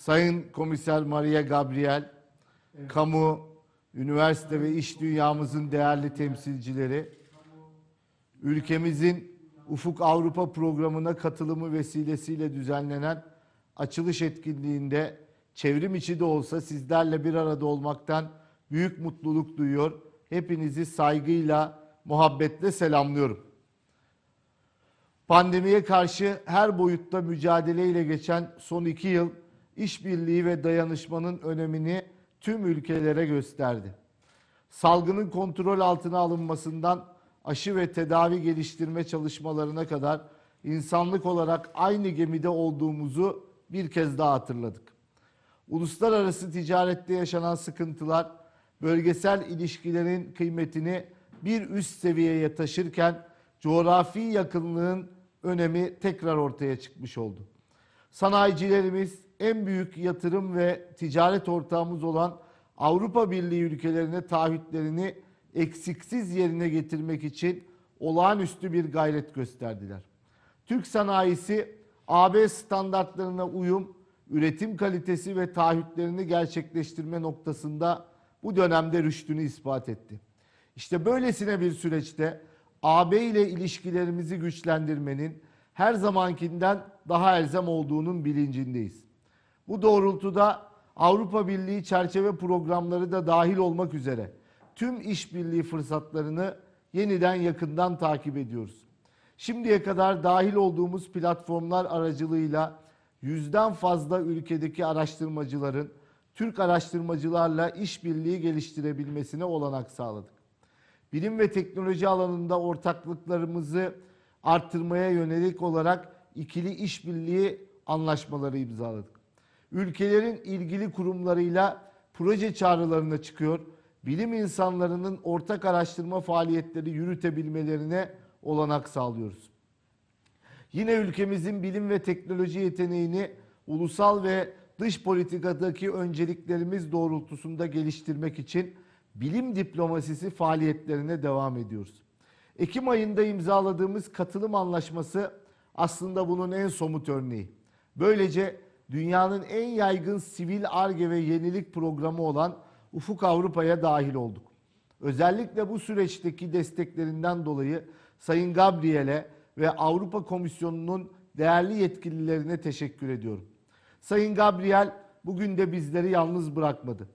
Sayın Komiser Maria Gabriel, kamu, üniversite ve iş dünyamızın değerli temsilcileri, ülkemizin Ufuk Avrupa programına katılımı vesilesiyle düzenlenen açılış etkinliğinde çevrim içi de olsa sizlerle bir arada olmaktan büyük mutluluk duyuyor. Hepinizi saygıyla, muhabbetle selamlıyorum. Pandemiye karşı her boyutta mücadeleyle geçen son iki yıl işbirliği ve dayanışmanın önemini tüm ülkelere gösterdi. Salgının kontrol altına alınmasından aşı ve tedavi geliştirme çalışmalarına kadar insanlık olarak aynı gemide olduğumuzu bir kez daha hatırladık. Uluslararası ticarette yaşanan sıkıntılar bölgesel ilişkilerin kıymetini bir üst seviyeye taşırken coğrafi yakınlığın önemi tekrar ortaya çıkmış oldu. Sanayicilerimiz en büyük yatırım ve ticaret ortağımız olan Avrupa Birliği ülkelerine taahhütlerini eksiksiz yerine getirmek için olağanüstü bir gayret gösterdiler. Türk sanayisi AB standartlarına uyum, üretim kalitesi ve taahhütlerini gerçekleştirme noktasında bu dönemde rüştünü ispat etti. İşte böylesine bir süreçte AB ile ilişkilerimizi güçlendirmenin her zamankinden daha elzem olduğunun bilincindeyiz. Bu doğrultuda Avrupa Birliği çerçeve programları da dahil olmak üzere tüm işbirliği fırsatlarını yeniden yakından takip ediyoruz. Şimdiye kadar dahil olduğumuz platformlar aracılığıyla yüzden fazla ülkedeki araştırmacıların Türk araştırmacılarla işbirliği geliştirebilmesine olanak sağladık. Bilim ve teknoloji alanında ortaklıklarımızı arttırmaya yönelik olarak ikili işbirliği anlaşmaları imzaladık. Ülkelerin ilgili kurumlarıyla proje çağrılarına çıkıyor, bilim insanlarının ortak araştırma faaliyetleri yürütebilmelerine olanak sağlıyoruz. Yine ülkemizin bilim ve teknoloji yeteneğini ulusal ve dış politikadaki önceliklerimiz doğrultusunda geliştirmek için bilim diplomasisi faaliyetlerine devam ediyoruz. Ekim ayında imzaladığımız katılım anlaşması aslında bunun en somut örneği. Böylece dünyanın en yaygın sivil arge ve yenilik programı olan Ufuk Avrupa'ya dahil olduk. Özellikle bu süreçteki desteklerinden dolayı Sayın Gabriel'e ve Avrupa Komisyonu'nun değerli yetkililerine teşekkür ediyorum. Sayın Gabriel bugün de bizleri yalnız bırakmadı.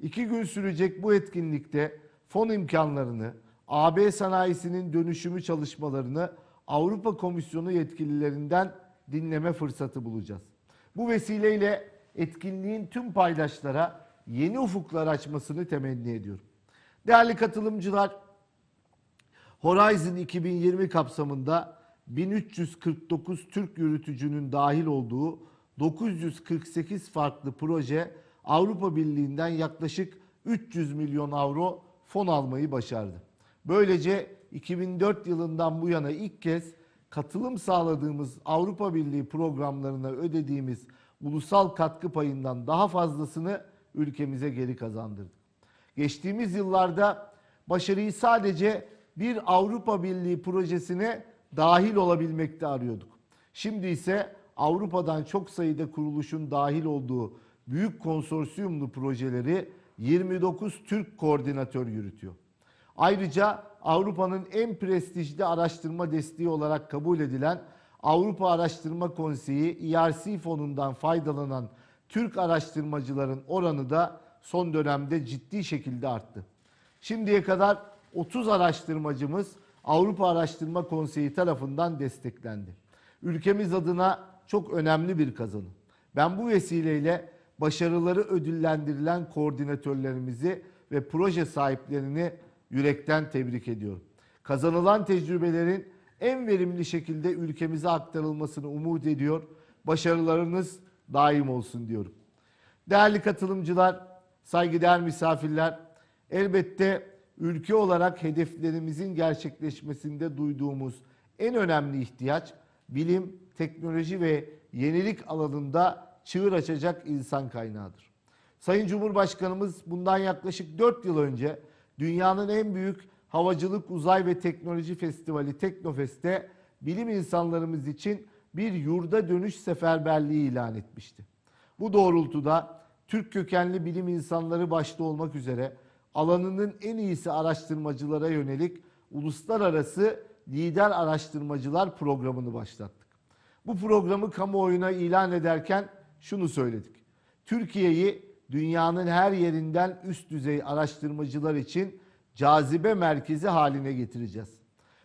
İki gün sürecek bu etkinlikte fon imkanlarını, AB sanayisinin dönüşümü çalışmalarını Avrupa Komisyonu yetkililerinden dinleme fırsatı bulacağız. Bu vesileyle etkinliğin tüm paydaşlara yeni ufuklar açmasını temenni ediyorum. Değerli katılımcılar, Horizon 2020 kapsamında 1349 Türk yürütücünün dahil olduğu 948 farklı proje Avrupa Birliği'nden yaklaşık 300 milyon avro fon almayı başardı. Böylece 2004 yılından bu yana ilk kez katılım sağladığımız Avrupa Birliği programlarına ödediğimiz ulusal katkı payından daha fazlasını ülkemize geri kazandırdık. Geçtiğimiz yıllarda başarıyı sadece bir Avrupa Birliği projesine dahil olabilmekte arıyorduk. Şimdi ise Avrupa'dan çok sayıda kuruluşun dahil olduğu büyük konsorsiyumlu projeleri 29 Türk koordinatör yürütüyor. Ayrıca Avrupa'nın en prestijli araştırma desteği olarak kabul edilen Avrupa Araştırma Konseyi ERC fonundan faydalanan Türk araştırmacıların oranı da son dönemde ciddi şekilde arttı. Şimdiye kadar 30 araştırmacımız Avrupa Araştırma Konseyi tarafından desteklendi. Ülkemiz adına çok önemli bir kazanım. Ben bu vesileyle başarıları ödüllendirilen koordinatörlerimizi ve proje sahiplerini yürekten tebrik ediyorum. Kazanılan tecrübelerin en verimli şekilde ülkemize aktarılmasını umut ediyor. Başarılarınız daim olsun diyorum. Değerli katılımcılar, saygıdeğer misafirler, elbette ülke olarak hedeflerimizin gerçekleşmesinde duyduğumuz en önemli ihtiyaç bilim, teknoloji ve yenilik alanında çığır açacak insan kaynağıdır. Sayın Cumhurbaşkanımız bundan yaklaşık 4 yıl önce dünyanın en büyük havacılık, uzay ve teknoloji festivali Teknofest'te bilim insanlarımız için bir yurda dönüş seferberliği ilan etmişti. Bu doğrultuda Türk kökenli bilim insanları başta olmak üzere alanının en iyisi araştırmacılara yönelik uluslararası lider araştırmacılar programını başlattık. Bu programı kamuoyuna ilan ederken şunu söyledik. Türkiye'yi dünyanın her yerinden üst düzey araştırmacılar için cazibe merkezi haline getireceğiz.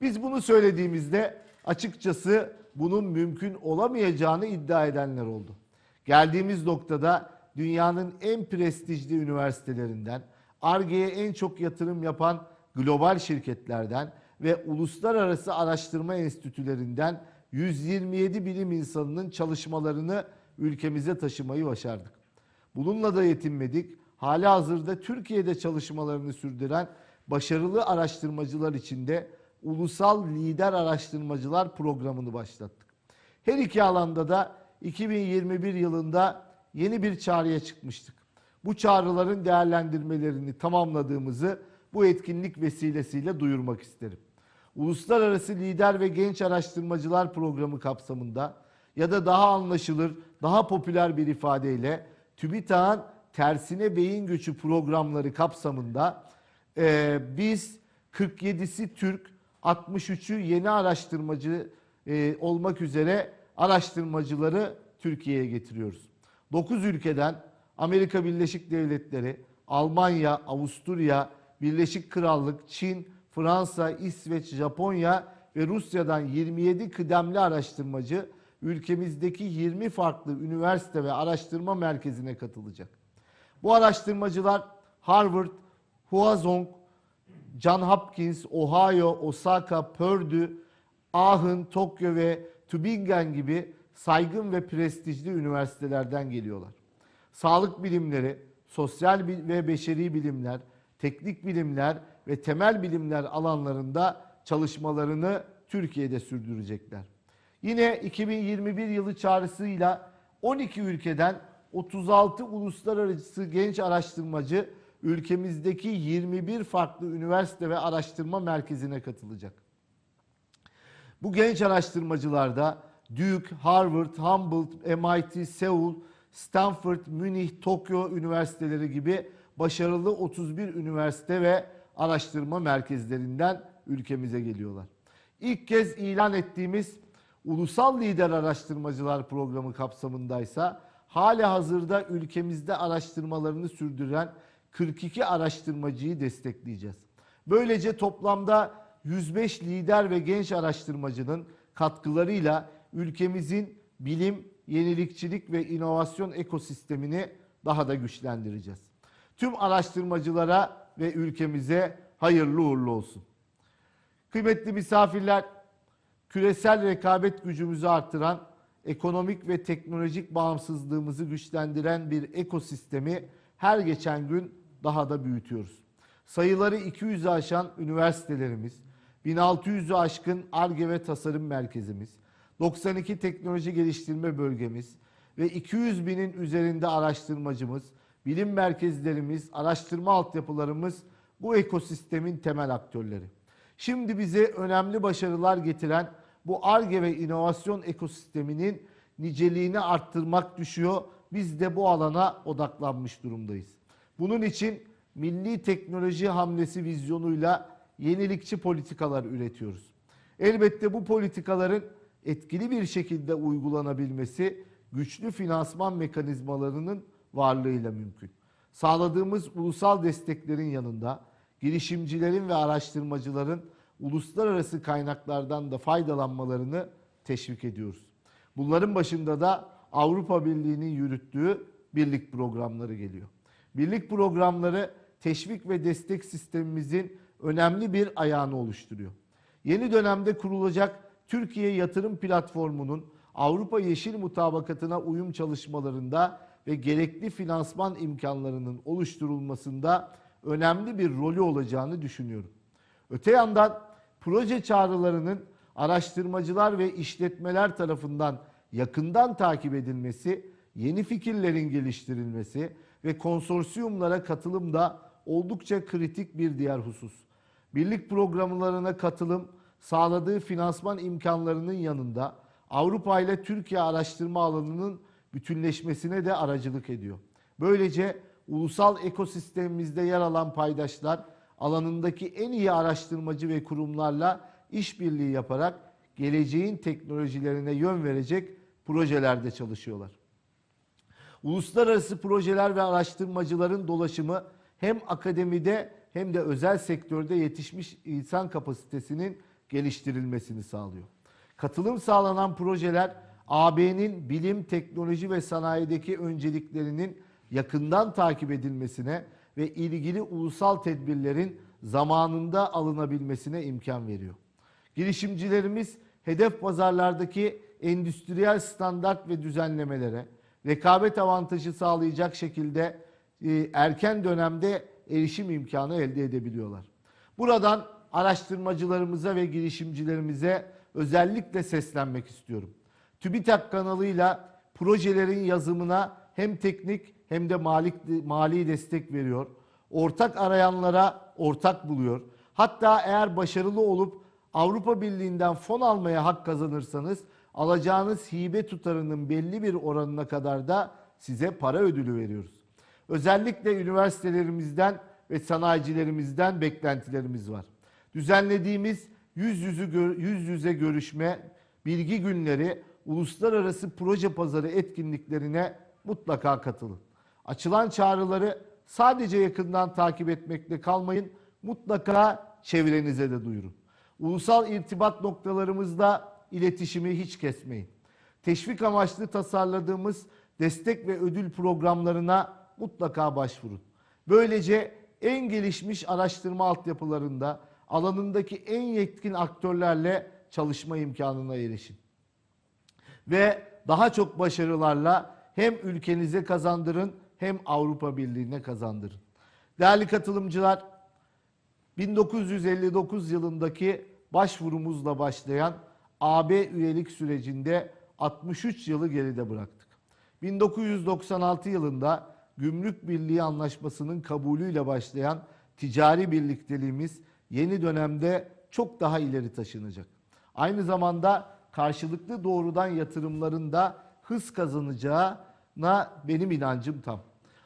Biz bunu söylediğimizde açıkçası bunun mümkün olamayacağını iddia edenler oldu. Geldiğimiz noktada dünyanın en prestijli üniversitelerinden, ARGE'ye en çok yatırım yapan global şirketlerden ve uluslararası araştırma enstitülerinden 127 bilim insanının çalışmalarını ülkemize taşımayı başardık. Bununla da yetinmedik. Hali hazırda Türkiye'de çalışmalarını sürdüren başarılı araştırmacılar için de Ulusal Lider Araştırmacılar programını başlattık. Her iki alanda da 2021 yılında yeni bir çağrıya çıkmıştık. Bu çağrıların değerlendirmelerini tamamladığımızı bu etkinlik vesilesiyle duyurmak isterim. Uluslararası Lider ve Genç Araştırmacılar Programı kapsamında ya da daha anlaşılır, daha popüler bir ifadeyle TÜBİTAK'ın tersine beyin göçü programları kapsamında e, biz 47'si Türk, 63'ü yeni araştırmacı e, olmak üzere araştırmacıları Türkiye'ye getiriyoruz. 9 ülkeden Amerika Birleşik Devletleri, Almanya, Avusturya, Birleşik Krallık, Çin, Fransa, İsveç, Japonya ve Rusya'dan 27 kıdemli araştırmacı ülkemizdeki 20 farklı üniversite ve araştırma merkezine katılacak. Bu araştırmacılar Harvard, Huazong, John Hopkins, Ohio, Osaka, Purdue, Aachen, Tokyo ve Tübingen gibi saygın ve prestijli üniversitelerden geliyorlar. Sağlık bilimleri, sosyal ve beşeri bilimler, teknik bilimler ve temel bilimler alanlarında çalışmalarını Türkiye'de sürdürecekler. Yine 2021 yılı çağrısıyla 12 ülkeden 36 uluslararası genç araştırmacı ülkemizdeki 21 farklı üniversite ve araştırma merkezine katılacak. Bu genç araştırmacılarda Duke, Harvard, Humboldt, MIT, Seoul, Stanford, Münih, Tokyo üniversiteleri gibi başarılı 31 üniversite ve araştırma merkezlerinden ülkemize geliyorlar. İlk kez ilan ettiğimiz Ulusal Lider Araştırmacılar Programı kapsamındaysa hali hazırda ülkemizde araştırmalarını sürdüren 42 araştırmacıyı destekleyeceğiz. Böylece toplamda 105 lider ve genç araştırmacının katkılarıyla ülkemizin bilim, yenilikçilik ve inovasyon ekosistemini daha da güçlendireceğiz. Tüm araştırmacılara ve ülkemize hayırlı uğurlu olsun. Kıymetli misafirler, küresel rekabet gücümüzü artıran, ekonomik ve teknolojik bağımsızlığımızı güçlendiren bir ekosistemi her geçen gün daha da büyütüyoruz. Sayıları 200'ü aşan üniversitelerimiz, 1600'ü aşkın ARGE ve tasarım merkezimiz, 92 teknoloji geliştirme bölgemiz ve 200 binin üzerinde araştırmacımız, bilim merkezlerimiz, araştırma altyapılarımız bu ekosistemin temel aktörleri. Şimdi bize önemli başarılar getiren bu ARGE ve inovasyon ekosisteminin niceliğini arttırmak düşüyor. Biz de bu alana odaklanmış durumdayız. Bunun için milli teknoloji hamlesi vizyonuyla yenilikçi politikalar üretiyoruz. Elbette bu politikaların etkili bir şekilde uygulanabilmesi güçlü finansman mekanizmalarının varlığıyla mümkün. Sağladığımız ulusal desteklerin yanında girişimcilerin ve araştırmacıların uluslararası kaynaklardan da faydalanmalarını teşvik ediyoruz. Bunların başında da Avrupa Birliği'nin yürüttüğü birlik programları geliyor. Birlik programları teşvik ve destek sistemimizin önemli bir ayağını oluşturuyor. Yeni dönemde kurulacak Türkiye Yatırım Platformu'nun Avrupa Yeşil Mutabakatı'na uyum çalışmalarında ve gerekli finansman imkanlarının oluşturulmasında önemli bir rolü olacağını düşünüyorum. Öte yandan proje çağrılarının araştırmacılar ve işletmeler tarafından yakından takip edilmesi, yeni fikirlerin geliştirilmesi ve konsorsiyumlara katılım da oldukça kritik bir diğer husus. Birlik programlarına katılım sağladığı finansman imkanlarının yanında Avrupa ile Türkiye araştırma alanının bütünleşmesine de aracılık ediyor. Böylece ulusal ekosistemimizde yer alan paydaşlar alanındaki en iyi araştırmacı ve kurumlarla işbirliği yaparak geleceğin teknolojilerine yön verecek projelerde çalışıyorlar. Uluslararası projeler ve araştırmacıların dolaşımı hem akademide hem de özel sektörde yetişmiş insan kapasitesinin geliştirilmesini sağlıyor. Katılım sağlanan projeler AB'nin bilim, teknoloji ve sanayideki önceliklerinin yakından takip edilmesine ve ilgili ulusal tedbirlerin zamanında alınabilmesine imkan veriyor. Girişimcilerimiz hedef pazarlardaki endüstriyel standart ve düzenlemelere rekabet avantajı sağlayacak şekilde e, erken dönemde erişim imkanı elde edebiliyorlar. Buradan araştırmacılarımıza ve girişimcilerimize özellikle seslenmek istiyorum. TÜBİTAK kanalıyla projelerin yazımına hem teknik hem de mali, mali destek veriyor. Ortak arayanlara ortak buluyor. Hatta eğer başarılı olup Avrupa Birliği'nden fon almaya hak kazanırsanız alacağınız hibe tutarının belli bir oranına kadar da size para ödülü veriyoruz. Özellikle üniversitelerimizden ve sanayicilerimizden beklentilerimiz var. Düzenlediğimiz yüz, yüzü, yüz yüze görüşme, bilgi günleri, uluslararası proje pazarı etkinliklerine mutlaka katılın. Açılan çağrıları sadece yakından takip etmekle kalmayın, mutlaka çevrenize de duyurun. Ulusal irtibat noktalarımızda iletişimi hiç kesmeyin. Teşvik amaçlı tasarladığımız destek ve ödül programlarına mutlaka başvurun. Böylece en gelişmiş araştırma altyapılarında alanındaki en yetkin aktörlerle çalışma imkanına erişin. Ve daha çok başarılarla hem ülkenize kazandırın hem Avrupa Birliği'ne kazandırın. Değerli katılımcılar, 1959 yılındaki başvurumuzla başlayan AB üyelik sürecinde 63 yılı geride bıraktık. 1996 yılında Gümrük Birliği Anlaşması'nın kabulüyle başlayan ticari birlikteliğimiz yeni dönemde çok daha ileri taşınacak. Aynı zamanda karşılıklı doğrudan yatırımların da hız kazanacağına benim inancım tam.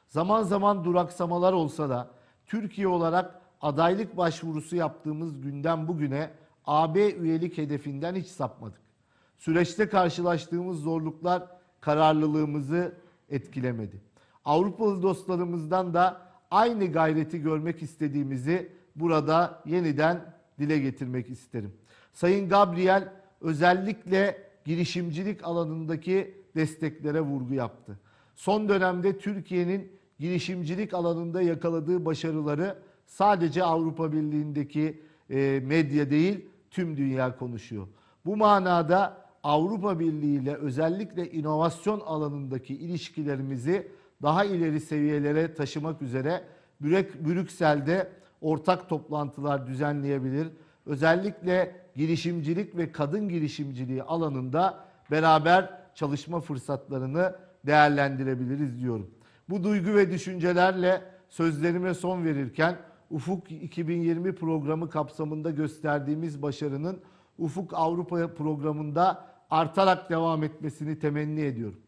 Zaman zaman duraksamalar olsa da Türkiye olarak adaylık başvurusu yaptığımız günden bugüne AB üyelik hedefinden hiç sapmadık. Süreçte karşılaştığımız zorluklar kararlılığımızı etkilemedi. Avrupalı dostlarımızdan da aynı gayreti görmek istediğimizi burada yeniden dile getirmek isterim. Sayın Gabriel özellikle girişimcilik alanındaki desteklere vurgu yaptı. Son dönemde Türkiye'nin girişimcilik alanında yakaladığı başarıları sadece Avrupa Birliği'ndeki e, medya değil tüm dünya konuşuyor. Bu manada Avrupa Birliği ile özellikle inovasyon alanındaki ilişkilerimizi daha ileri seviyelere taşımak üzere Brük- Brüksel'de ortak toplantılar düzenleyebilir. Özellikle girişimcilik ve kadın girişimciliği alanında beraber çalışma fırsatlarını değerlendirebiliriz diyorum. Bu duygu ve düşüncelerle sözlerime son verirken Ufuk 2020 programı kapsamında gösterdiğimiz başarının Ufuk Avrupa programında artarak devam etmesini temenni ediyorum.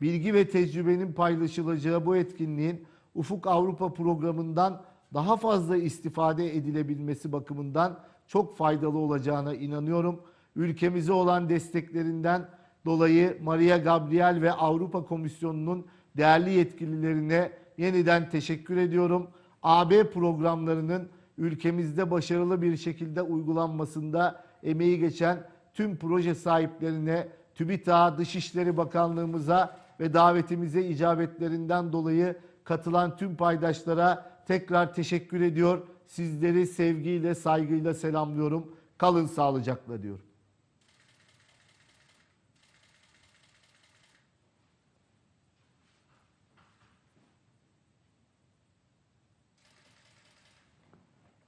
Bilgi ve tecrübenin paylaşılacağı bu etkinliğin Ufuk Avrupa programından daha fazla istifade edilebilmesi bakımından çok faydalı olacağına inanıyorum. Ülkemize olan desteklerinden dolayı Maria Gabriel ve Avrupa Komisyonu'nun değerli yetkililerine yeniden teşekkür ediyorum. AB programlarının ülkemizde başarılı bir şekilde uygulanmasında emeği geçen tüm proje sahiplerine, TÜBİTAK, Dışişleri Bakanlığımıza ve davetimize icabetlerinden dolayı katılan tüm paydaşlara tekrar teşekkür ediyor. Sizleri sevgiyle, saygıyla selamlıyorum. Kalın sağlıcakla diyorum.